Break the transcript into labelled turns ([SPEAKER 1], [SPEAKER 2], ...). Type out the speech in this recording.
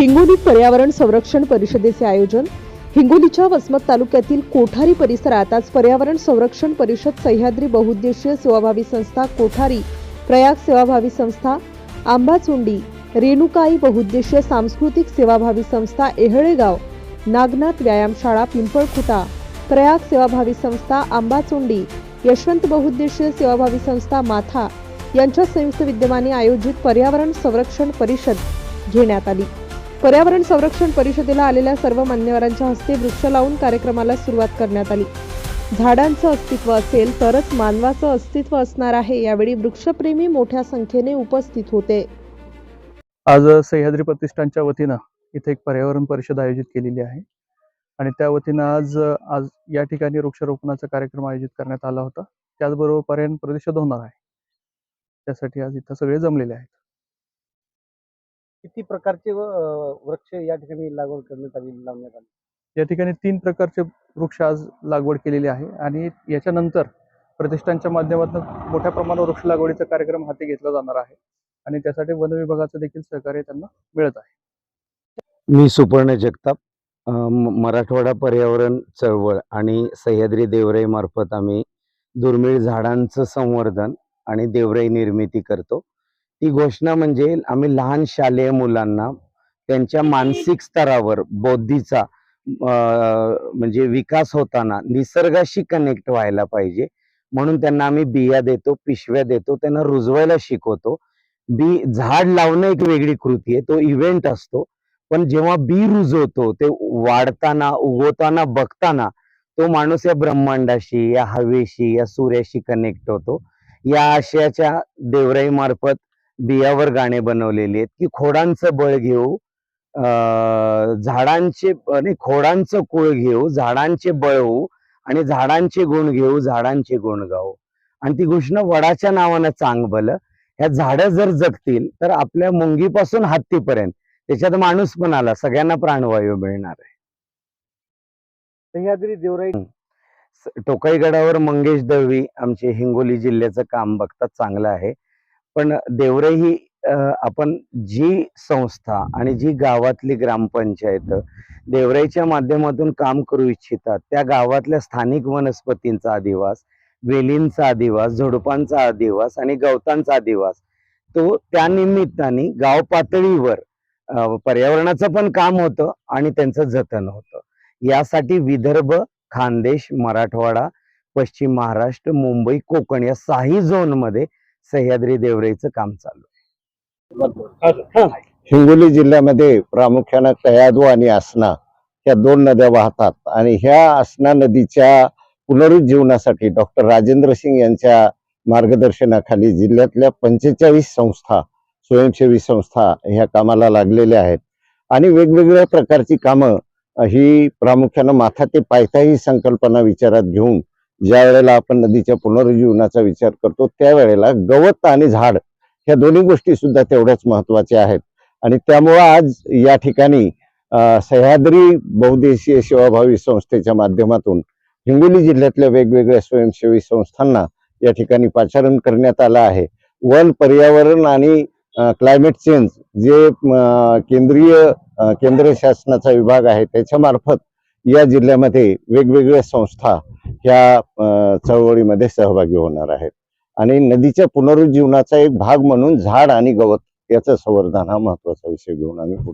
[SPEAKER 1] हिंगोली पर्यावरण संरक्षण परिषदेचे आयोजन हिंगोलीच्या वसमत तालुक्यातील कोठारी परिसरात आज पर्यावरण संरक्षण परिषद सह्याद्री बहुउद्देशीय सेवाभावी संस्था कोठारी प्रयाग सेवाभावी संस्था आंबाचुंडी रेणुकाई बहुउद्देशीय सांस्कृतिक सेवाभावी संस्था एहळेगाव नागनाथ व्यायामशाळा पिंपळखुटा प्रयाग सेवाभावी संस्था आंबाचुंडी यशवंत बहुउद्देशीय सेवाभावी संस्था माथा यांच्या संयुक्त विद्यमाने आयोजित पर्यावरण संरक्षण परिषद घेण्यात आली. पर्यावरण संरक्षण परिषदेला आलेल्या सर्व मान्यवरांच्या हस्ते वृक्ष लावून कार्यक्रमाला सुरुवात करण्यात आली. झाडांचं अस्तित्व असेल तरच मानवाचं अस्तित्व असणार आहे यावेळी वृक्षप्रेमी मोठ्या संख्येने उपस्थित होते.
[SPEAKER 2] आज सह्याद्री प्रतिष्ठानच्या वतीनं इथे एक पर्यावरण परिषद आयोजित केलेली आहे आणि त्या वतीनं आज आज या ठिकाणी वृक्षारोपणाचा कार्यक्रम आयोजित करण्यात आला होता. त्याचबरोबर पर्यावरण परिषद होणार आहे. त्यासाठी आज इथं सगळे जमलेले आहेत.
[SPEAKER 3] किती प्रकारचे अं, वृक्ष या ठिकाणी लागवड करण्यात आली लावण्यात आली?
[SPEAKER 2] या ठिकाणी तीन प्रकारचे वृक्ष आज लागवड केलेली आहे आणि याच्यानंतर प्रतिष्ठानच्या माध्यमातून मोठ्या प्रमाणावर वृक्ष लागवडीचा कार्यक्रम हाती घेतला जाणार आहे आणि त्यासाठी वन विभागाचं देखील सहकार्य त्यांना मिळत आहे.
[SPEAKER 4] मी सुपर्ण जगताप अ, म- मराठवाडा पर्यावरण चळवळ आणि सह्याद्री देवराई मार्फत आम्ही दुर्मिळ झाडांचं संवर्धन आणि देवराई निर्मिती करतो. ती घोषणा म्हणजे आम्ही लहान शालेय मुलांना त्यांच्या मानसिक स्तरावर बौद्धीचा म्हणजे विकास होताना निसर्गाशी कनेक्ट व्हायला पाहिजे. म्हणून त्यांना आम्ही बिया देतो पिशव्या देतो त्यांना रुजवायला शिकवतो. बी झाड लावणं एक वेगळी कृती आहे तो इव्हेंट असतो. पण जेव्हा बी रुजवतो ते वाढताना उगवताना बघताना तो माणूस या ब्रह्मांडाशी या हवेशी या सूर्याशी कनेक्ट होतो. या आशयाच्या देवराई मार्फत बियावर गाणे बनवलेले आहेत की खोडांचं बळ घेऊ अं, झाडांचे नाही खोडांचं कुळ घेऊ झाडांचे बळ होऊ आणि झाडांचे गुण घेऊ झाडांचे गुण गाऊ. आणि ती घोषणा वडाच्या नावानं चांग भलं. ह्या झाडं जर जगतील तर आपल्या मुंगीपासून हत्तीपर्यंत. त्याच्यात माणूस पण आला सगळ्यांना प्राणवायू मिळणार आहे.
[SPEAKER 3] सह्याद्री देवराई
[SPEAKER 4] स- टोकाई गडावर मंगेश दळवी आमचे हिंगोली जिल्ह्याचं काम बघतात चांगलं आहे. पण देवरे ही आपण जी संस्था आणि जी गावातली ग्रामपंचायत देवराईच्या माध्यमातून काम करू इच्छितात त्या गावातल्या स्थानिक वनस्पतींचा अधिवास वेलींचा अधिवास झुडपांचा अधिवास आणि गवतांचा अधिवास तो त्या निमित्ताने गाव पातळीवर पर्यावरणाचं पण काम होतं आणि त्यांचं जतन होतं. यासाठी विदर्भ खानदेश मराठवाडा पश्चिम महाराष्ट्र मुंबई कोकण या साही झोनमध्ये सह्याद्री देवराईचं काम चालू आहे.
[SPEAKER 5] हिंगोली जिल्ह्यामध्ये प्रामुख्यानं कयाधू आणि आसना ह्या दोन नद्या वाहतात. आणि ह्या आसना नदीच्या पुनरुज्जीवनासाठी डॉक्टर राजेंद्र सिंग यांच्या मार्गदर्शनाखाली जिल्ह्यातल्या पंचेचाळीस संस्था स्वयंसेवी संस्था ह्या कामाला लागलेल्या आहेत. आणि वेगवेगळ्या प्रकारची कामं ही प्रामुख्यानं माथा ते पायथा ही संकल्पना विचारात घेऊन ज्या वेळेला आपण नदीच्या पुनरुज्जीवनाचा विचार करतो त्यावेळेला गवत आणि झाड ह्या दोन्ही गोष्टी सुद्धा तेवढ्याच महत्त्वाच्या आहेत. आणि त्यामुळं आज या ठिकाणी सह्याद्री बहुदेशीय सेवाभावी संस्थेच्या माध्यमातून हिंगोली जिल्ह्यातल्या वेगवेगळ्या स्वयंसेवी संस्थांना या ठिकाणी पाचारण करण्यात आलं आहे. वन पर्यावरण आणि क्लायमेट चेंज जे केंद्रीय केंद्र शासनाचा विभाग आहे त्याच्यामार्फत या जिल्ह्यामध्ये वेगवेगळ्या संस्था ह्या चळवळीमध्ये सहभागी होणार आहेत. आणि नदीच्या पुनरुज्जीवनाचा एक भाग म्हणून झाड आणि गवत याचं संवर्धन हा महत्त्वाचा विषय घेऊन आम्ही पुढे